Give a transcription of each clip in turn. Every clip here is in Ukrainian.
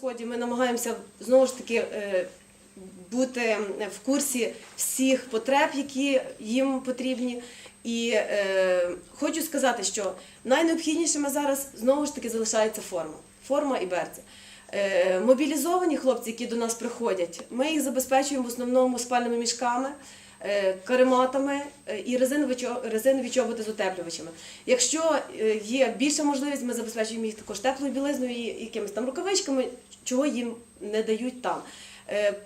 сході. Ми намагаємося знову ж таки е, бути в курсі всіх потреб, які їм потрібні. І е, хочу сказати, що найнеобхіднішими зараз знову ж таки залишається форма. Форма і берці. Е, мобілізовані хлопці, які до нас приходять, ми їх забезпечуємо в основному спальними мішками, е, е, і резинові, чо- резинові чоботи з утеплювачами. Якщо е, є більша можливість, ми забезпечуємо їх також теплою білизною і якимись там рукавичками, чого їм не дають там.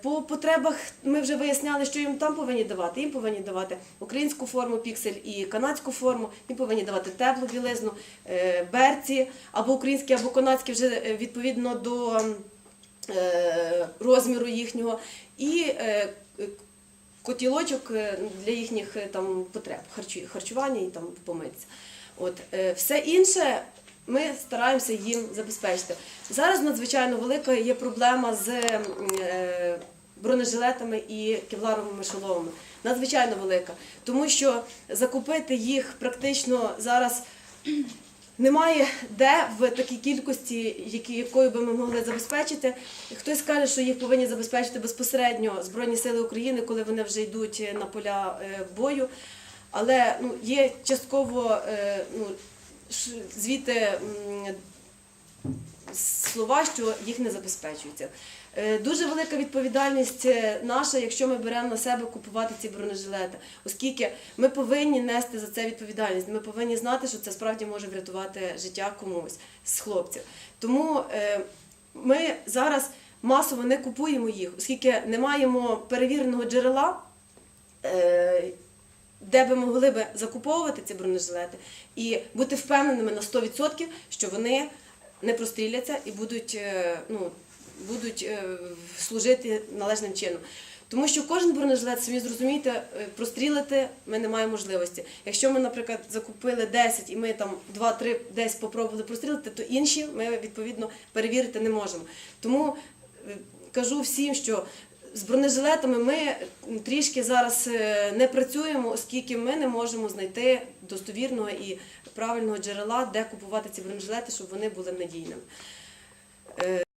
По потребах ми вже виясняли, що їм там повинні давати. Їм повинні давати українську форму піксель і канадську форму, їм повинні давати теплу білизну, берці або українські, або канадські вже відповідно до розміру їхнього. І котілочок е, для їхніх е, там потреб, харчування і там помитися. От е, все інше ми стараємося їм забезпечити. Зараз надзвичайно велика є проблема з бронежилетами і кевларовими шоломами. Надзвичайно велика, тому що закупити їх практично зараз. Немає де в такій кількості, які, якою би ми могли забезпечити. Хтось каже, що їх повинні забезпечити безпосередньо Збройні Сили України, коли вони вже йдуть на поля е, бою. Але ну, є частково е, ну, м, слова, що їх не забезпечується. Е, Дуже велика відповідальність е, наша, якщо ми беремо на себе купувати ці бронежилети, оскільки ми повинні нести за це відповідальність. Ми повинні знати, що це справді може врятувати життя комусь з хлопців. Тому е, ми зараз масово не купуємо їх, оскільки не маємо перевіреного джерела. де би могли би закуповувати ці бронежилети і бути впевненими на 100%, що вони не простріляться і будуть, е, ну, будуть е, служити належним чином. Тому що кожен бронежилет, самі зрозумієте, е, прострілити ми не маємо можливості. Якщо ми, наприклад, закупили 10 і ми там 2-3 десь спробували прострілити, то інші ми відповідно перевірити не можемо. Тому кажу всім, що з бронежилетами ми трішки зараз е, не працюємо, оскільки ми не можемо знайти достовірного і правильного джерела, де купувати ці бронежилети, щоб вони були надійними. Е,